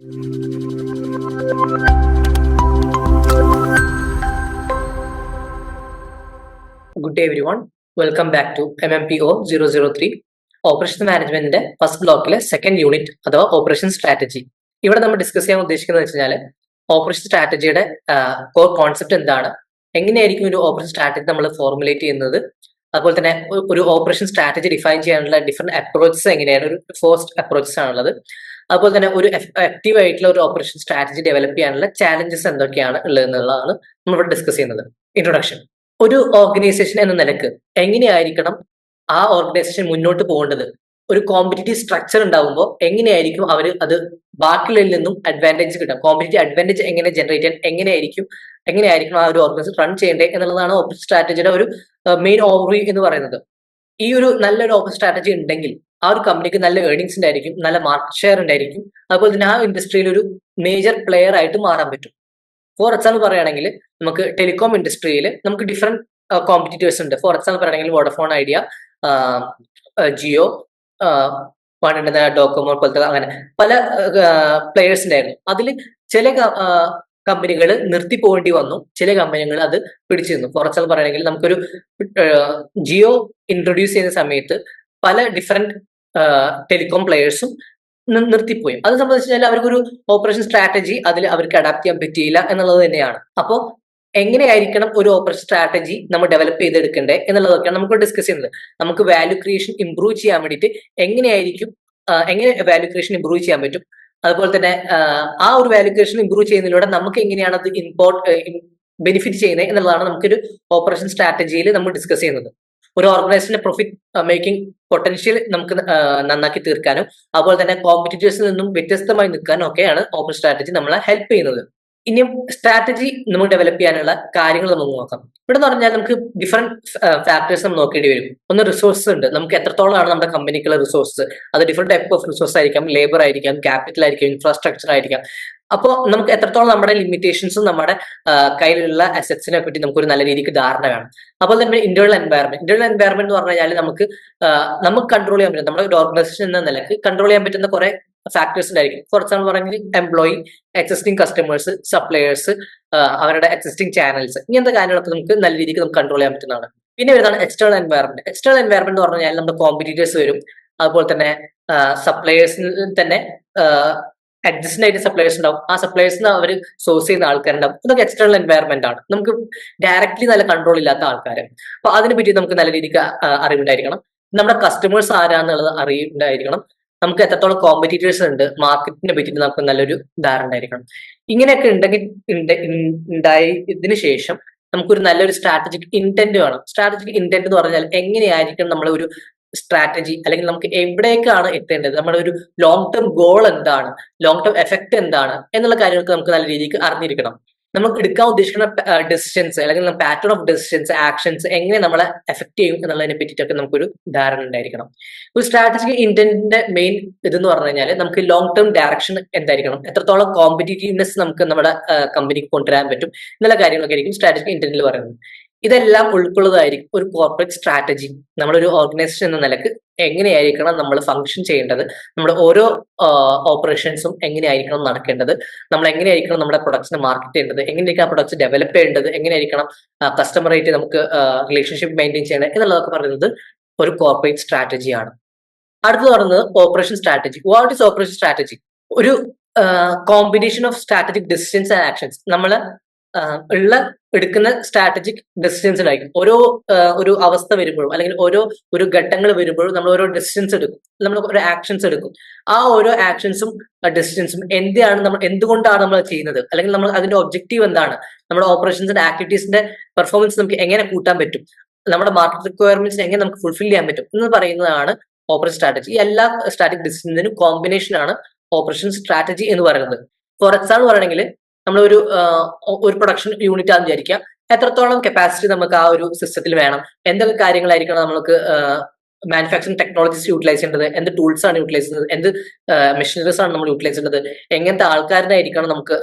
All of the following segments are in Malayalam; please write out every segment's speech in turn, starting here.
Good day everyone welcome back to M M P O zero zero three operation മാനേജ്മെന്റിന്റെ ഫസ്റ്റ് ബ്ലോക്കിലെ സെക്കൻഡ് യൂണിറ്റ് അഥവാ ഓപ്പറേഷൻ സ്ട്രാറ്റജി ഇവിടെ നമ്മൾ ഡിസ്കസ് ചെയ്യാൻ ഉദ്ദേശിക്കുന്നത് വെച്ച് കഴിഞ്ഞാൽ ഓപ്പറേഷൻ സ്ട്രാറ്റജിയുടെ കോർ കോൺസെപ്റ്റ് എന്താണ്? എങ്ങനെയായിരിക്കും ഒരു ഓപ്പറേഷൻ സ്ട്രാറ്റജി നമ്മൾ ഫോർമുലേറ്റ് ചെയ്യുന്നത്? അതുപോലെ തന്നെ ഒരു ഓപ്പറേഷൻ സ്ട്രാറ്റജി ഡിഫൈൻ ചെയ്യാനുള്ള ഡിഫറെന്റ് അപ്രോച്ചസ് എങ്ങനെയാണ്? ഒരു ഫോസ്റ്റ് അപ്രോച്ചസ് ആണുള്ളത്. അതുപോലെ തന്നെ ഒരു ആക്റ്റീവ് ആയിട്ടുള്ള ഒരു ഓപ്പറേഷൻ സ്ട്രാറ്റജി ഡെവലപ്പ് ചെയ്യാനുള്ള ചാലഞ്ചസ് എന്തൊക്കെയാണ് ഉള്ളത് എന്നുള്ളതാണ് നമ്മൾ ഇവിടെ ഡിസ്കസ് ചെയ്യുന്നത്. ഇൻട്രൊഡക്ഷൻ ഒരു ഓർഗനൈസേഷൻ എന്ന നിലയ്ക്ക് എങ്ങനെയായിരിക്കണം ആ ഓർഗനൈസേഷൻ മുന്നോട്ട് പോകേണ്ടത്? ഒരു കോമ്പറ്റീറ്റീവ് സ്ട്രക്ചർ ഉണ്ടാകുമ്പോൾ എങ്ങനെയായിരിക്കും അവർ അത് ബാക്കിയുള്ളതിൽ നിന്നും അഡ്വാന്റേജ് കിട്ടുക? കോമ്പറ്റീറ്റീവ് അഡ്വാന്റേജ് എങ്ങനെ ജനറേറ്റ് ചെയ്യാൻ എങ്ങനെയായിരിക്കും എങ്ങനെയായിരിക്കും ആ ഒരു ഓർഗനൈസേഷൻ റൺ ചെയ്യേണ്ടത് എന്നുള്ളതാണ് ഓപ്പൺ സ്ട്രാറ്റജിയുടെ ഒരു മെയിൻ ഓവർവ്യൂ എന്ന് പറയുന്നത്. ഈ ഒരു നല്ലൊരു ഓപ്പൺ സ്ട്രാറ്റജി ഉണ്ടെങ്കിൽ ആ ഒരു കമ്പനിക്ക് നല്ല ഏർണിങ്സ് ഉണ്ടായിരിക്കും നല്ല മാർക്കറ്റ് ഷെയർ ഉണ്ടായിരിക്കും. അതുപോലെ തന്നെ ആ ഇൻഡസ്ട്രിയിൽ ഒരു മേജർ പ്ലെയർ ആയിട്ട് മാറാൻ പറ്റും. ഫോർ എക്സാമ്പിൾ പറയുകയാണെങ്കിൽ നമുക്ക് ടെലികോം ഇൻഡസ്ട്രിയിൽ നമുക്ക് ഡിഫറെന്റ് കോമ്പറ്റീറ്റേഴ്സ് ഉണ്ട്. ഫോർ എക്സാമ്പിൾ പറയുകയാണെങ്കിൽ വോഡഫോൺ ഐഡിയ ജിയോ പണ്ടുണ്ടെന്ന ഡോക്കോമോ പോലത്തെ അങ്ങനെ പല പ്ലെയേഴ്സ് ഉണ്ടായിരുന്നു. അതിൽ ചില കമ്പനികൾ നിർത്തി പോകേണ്ടി വന്നു. ചില കമ്പനികൾ അത് പിടിച്ചിരുന്നു ഫോർ എക്സാമ്പിൾ പറയുകയാണെങ്കിൽ നമുക്കൊരു ജിയോ ഇൻട്രൊഡ്യൂസ് ചെയ്യുന്ന സമയത്ത് പല ഡിഫറെന്റ് ടെലികോം പ്ലെയേഴ്സും നിർത്തിപ്പോയി. അത് സംബന്ധിച്ച് കഴിഞ്ഞാൽ അവർക്കൊരു ഓപ്പറേഷൻ സ്ട്രാറ്റജി അതിൽ അവർക്ക് അഡാപ്റ്റ് ചെയ്യാൻ പറ്റിയില്ല എന്നുള്ളത് തന്നെയാണ്. അപ്പോൾ എങ്ങനെയായിരിക്കണം ഒരു ഓപ്പറേഷൻ സ്ട്രാറ്റജി നമ്മൾ ഡെവലപ്പ് ചെയ്തെടുക്കേണ്ടത് എന്നുള്ളതൊക്കെയാണ് നമുക്ക് ഡിസ്കസ് ചെയ്യുന്നത് നമുക്ക് വാല്യൂ ക്രിയേഷൻ ഇംപ്രൂവ് ചെയ്യാൻ വേണ്ടിയിട്ട് എങ്ങനെയായിരിക്കും എങ്ങനെ വാല്യൂ ക്രിയേഷൻ ഇംപ്രൂവ് ചെയ്യാൻ പറ്റും? അതുപോലെ തന്നെ ആ, ഒരു വാല്യൂ ക്രിയേഷൻ ഇംപ്രൂവ് ചെയ്യുന്നതിലൂടെ നമുക്ക് എങ്ങനെയാണ് അത് ഇമ്പോർട്ട് ബെനിഫിറ്റ് ചെയ്യുന്നത് എന്നുള്ളതാണ് നമുക്കൊരു ഓപ്പറേഷൻ സ്ട്രാറ്റജിയിൽ നമ്മൾ ഡിസ്കസ് ചെയ്യുന്നത്. ഒരു ഓർഗനൈസേഷന്റെ പ്രോഫിറ്റ് മേക്കിംഗ് പൊട്ടൻഷ്യൽ നമുക്ക് ആ, നന്നാക്കി തീർക്കാനും അതുപോലെ തന്നെ കോമ്പറ്റീറ്റേഴ്സിൽ നിന്നും വ്യത്യസ്തമായി നിൽക്കാനും ഒക്കെയാണ് ഓപ്പൺ സ്ട്രാറ്റജി നമ്മളെ ഹെൽപ്പ് ചെയ്യുന്നത്. ഇനിയും സ്ട്രാറ്റജി നമ്മൾ ഡെവലപ്പ് ചെയ്യാനുള്ള കാര്യങ്ങൾ നമുക്ക് നോക്കാം. ഇവിടെ എന്ന് പറഞ്ഞാൽ നമുക്ക് ഡിഫറെന്റ് ഫാക്ടേഴ്സ് നമ്മൾ നോക്കേണ്ടി വരും. ഒന്ന് റിസോഴ്സസ് ഉണ്ട്. നമുക്ക് എത്രത്തോളമാണ് നമ്മുടെ കമ്പനിക്കുള്ള റിസോഴ്സസ് അത് ഡിഫറെന്റ് ടൈപ്പ് ഓഫ് റിസോഴ്സ് ആയിരിക്കാം. ലേബർ ആയിരിക്കാം ക്യാപിറ്റൽ ആയിരിക്കാം ഇൻഫ്രാസ്ട്രക്ചർ ആയിരിക്കാം. അപ്പോൾ നമുക്ക് എത്രത്തോളം നമ്മുടെ ലിമിറ്റേഷൻസും നമ്മുടെ കയ്യിലുള്ള അസറ്റ്സിനെ പറ്റി നമുക്കൊരു നല്ല രീതിക്ക് ധാരണ വേണം. അപ്പോൾ തന്നെ ഇന്റേണൽ എൻവയറമെന്റ് ഇന്റേണൽ എൻവയറമെന്റ് എന്ന് പറഞ്ഞു കഴിഞ്ഞാൽ നമുക്ക് നമുക്ക് കൺട്രോൾ ചെയ്യാൻ പറ്റും. നമ്മുടെ ഒരു ഓർഗനൈസേഷൻ എന്ന നിലയ്ക്ക് കൺട്രോൾ ചെയ്യാൻ പറ്റുന്ന കുറെ ഫാക്ടേഴ്സ് ഉണ്ടായിരിക്കും. ഫോർ എക്സാമ്പിൾ പറഞ്ഞാൽ എംപ്ലോയി എക്സിസ്റ്റിംഗ് കസ്റ്റമേഴ്സ് സപ്ലയേഴ്സ് അവരുടെ എക്സിസ്റ്റിംഗ് ചാനൽസ് ഇങ്ങനത്തെ കാര്യങ്ങളൊക്കെ നമുക്ക് നല്ല രീതിക്ക് നമുക്ക് കൺട്രോൾ ചെയ്യാൻ പറ്റുന്നതാണ്. പിന്നെ വരുന്നതാണ് എക്സ്റ്റേണൽ എൻവയറമെന്റ് എക്സ്റ്റേണൽ എൻവയറമെന്റ് എന്ന് പറഞ്ഞു കഴിഞ്ഞാൽ നമ്മുടെ കോമ്പറ്റീറ്റേഴ്സ് വരും. അതുപോലെ തന്നെ സപ്ലയേഴ്സിൽ തന്നെ അഡ്ജസ്റ്റന്റ് ആയിട്ട് സപ്ലയേഴ്സ് ഉണ്ടാവും. ആ സപ്ലയേഴ്സിന് അവർ സോഴ്സ് ചെയ്യുന്ന ആൾക്കാരുണ്ടാവും. ഇതൊക്കെ എക്സ്റ്റേണൽ എൻവയറമെന്റ് ആണ്. നമുക്ക് ഡയറക്റ്റ്ലി നല്ല കൺട്രോൾ ഇല്ലാത്ത ആൾക്കാർ അപ്പൊ അതിനെ പറ്റി നമുക്ക് നല്ല രീതിക്ക് അറിവുണ്ടായിരിക്കണം. നമ്മുടെ കസ്റ്റമേഴ്സ് ആരാന്നുള്ളത് അറിയുണ്ടായിരിക്കണം. നമുക്ക് എത്രത്തോളം കോമ്പറ്റീറ്റേഴ്സ് ഉണ്ട് മാർക്കറ്റിനെ പറ്റിയിട്ട് നമുക്ക് നല്ലൊരു ധാരണ ഉണ്ടായിരിക്കണം ഇങ്ങനെയൊക്കെ ഉണ്ടെങ്കിൽ ഉണ്ടായതിന് ശേഷം നമുക്കൊരു നല്ലൊരു സ്ട്രാറ്റജിക് ഇന്റന്റ് വേണം. സ്ട്രാറ്റജിക് ഇന്റന്റ് എന്ന് പറഞ്ഞാൽ എങ്ങനെയായിരിക്കും നമ്മൾ ഒരു സ്ട്രാറ്റജി അല്ലെങ്കിൽ നമുക്ക് എവിടേക്കാണ് എത്തേണ്ടത്? നമ്മുടെ ഒരു ലോങ് ടേം ഗോൾ എന്താണ്? ലോങ് ടേം എഫക്ട് എന്താണ്? എന്നുള്ള കാര്യങ്ങൾക്ക് നമുക്ക് നല്ല രീതിക്ക് അറിഞ്ഞിരിക്കണം. നമുക്ക് എടുക്കാൻ ഉദ്ദേശിക്കുന്ന ഡെസിഷൻസ് അല്ലെങ്കിൽ പാറ്റേൺ ഓഫ് ഡെസിഷൻസ് ആക്ഷൻസ് എങ്ങനെ നമ്മളെ എഫക്ട് ചെയ്യും എന്നുള്ളതിനെ പറ്റിയിട്ടൊക്കെ നമുക്കൊരു ധാരണ ഉണ്ടായിരിക്കണം. ഒരു സ്ട്രാറ്റജിക് ഇന്റന്റിന്റെ മെയിൻ ഇതെന്ന് പറഞ്ഞു കഴിഞ്ഞാൽ നമുക്ക് ലോങ് ടേം ഡയറക്ഷൻ എന്തായിരിക്കണം? എത്രത്തോളം കോമ്പറ്റീറ്റീവ്നെസ് നമുക്ക് നമ്മുടെ കമ്പനിക്ക് കൊണ്ടുവരാൻ പറ്റും? എന്നുള്ള കാര്യങ്ങളൊക്കെ ആയിരിക്കും സ്ട്രാറ്റജിക് ഇന്റന്റിൽ പറയുന്നത്. ഇതെല്ലാം ഉൾക്കൊള്ളതായിരിക്കും ഒരു കോർപ്പറേറ്റ് സ്ട്രാറ്റജി നമ്മളൊരു ഓർഗനൈസേഷൻ എന്ന നിലയ്ക്ക് എങ്ങനെയായിരിക്കണം നമ്മൾ ഫംഗ്ഷൻ ചെയ്യേണ്ടത്? നമ്മുടെ ഓരോ ഓപ്പറേഷൻസും എങ്ങനെയായിരിക്കണം നടക്കേണ്ടത്? നമ്മൾ എങ്ങനെയായിരിക്കണം നമ്മുടെ പ്രൊഡക്ട്സിനെ മാർക്കറ്റ് ചെയ്യേണ്ടത്? എങ്ങനെയായിരിക്കും ആ പ്രൊഡക്ട്സ് ഡെവലപ്പ് ചെയ്യേണ്ടത്? എങ്ങനെയായിരിക്കണം കസ്റ്റമറായിട്ട് നമുക്ക് റിലേഷൻഷിപ്പ് മെയിന്റെയിൻ ചെയ്യേണ്ടത് എന്നുള്ളതൊക്കെ പറയുന്നത് ഒരു കോർപ്പറേറ്റ് സ്ട്രാറ്റജിയാണ് അടുത്തത് പറയുന്നത് operation strategy what is operation strategy ഒരു combination of strategic decisions and actions നമ്മൾ ഉള്ള എടുക്കുന്ന സ്ട്രാറ്റജിക് ഡെസിഷൻസ് ആയിരിക്കും ഓരോ ഒരു അവസ്ഥ വരുമ്പോഴും അല്ലെങ്കിൽ ഓരോ ഒരു ഘട്ടങ്ങൾ വരുമ്പോഴും നമ്മൾ ഓരോ ഡെസിഷൻസ് എടുക്കും. നമ്മൾ ഓരോ ആക്ഷൻസ് എടുക്കും. ആ ഓരോ ആക്ഷൻസും ഡെസിഷൻസും എന്താണ് നമ്മൾ എന്തുകൊണ്ടാണ് നമ്മൾ ചെയ്യുന്നത്? അല്ലെങ്കിൽ നമ്മൾ അതിന്റെ ഒബ്ജക്റ്റീവ് എന്താണ്? നമ്മുടെ ഓപ്പറേഷൻസിന്റെ ആക്ടിവിറ്റീസിന്റെ പെർഫോമൻസ് നമുക്ക് എങ്ങനെ കൂട്ടാൻ പറ്റും? നമ്മുടെ മാർക്കറ്റ് റിക്വയർമെന്റ്സ് എങ്ങനെ നമുക്ക് ഫുൾഫിൽ ചെയ്യാൻ പറ്റും? എന്ന് പറയുന്നതാണ് ഓപ്പറേഷൻ സ്ട്രാറ്റജി ഈ എല്ലാ സ്ട്രാറ്റജിക് ഡിസിഷൻസിനും കോമ്പിനേഷൻ ആണ് ഓപ്പറേഷൻ സ്ട്രാറ്റജി എന്ന് പറയുന്നത്. ഫോർ എക്സാമ്പിൾ പറയണമെങ്കിൽ നമ്മളൊരു ഒരു പ്രൊഡക്ഷൻ യൂണിറ്റ് ആണെന്ന് വിചാരിക്കുക. എത്രത്തോളം കപ്പാസിറ്റി നമുക്ക് ആ ഒരു സിസ്റ്റത്തിൽ വേണം? എന്തൊക്കെ കാര്യങ്ങളായിരിക്കണം നമുക്ക് മാനുഫാക്ചറിങ് ടെക്നോളജീസ് യൂട്ടിലൈസ് ചെയ്യേണ്ടത്? എന്ത് ടൂൾസ് ആണ് യൂട്ടിലൈസ് ചെയ്യുന്നത് എന്ത് മെഷീനറീസ് ആണ് നമ്മൾ യൂട്ടിലൈസ് ചെയ്യേണ്ടത്? എങ്ങനത്തെ ആൾക്കാരനായിരിക്കണം നമുക്ക്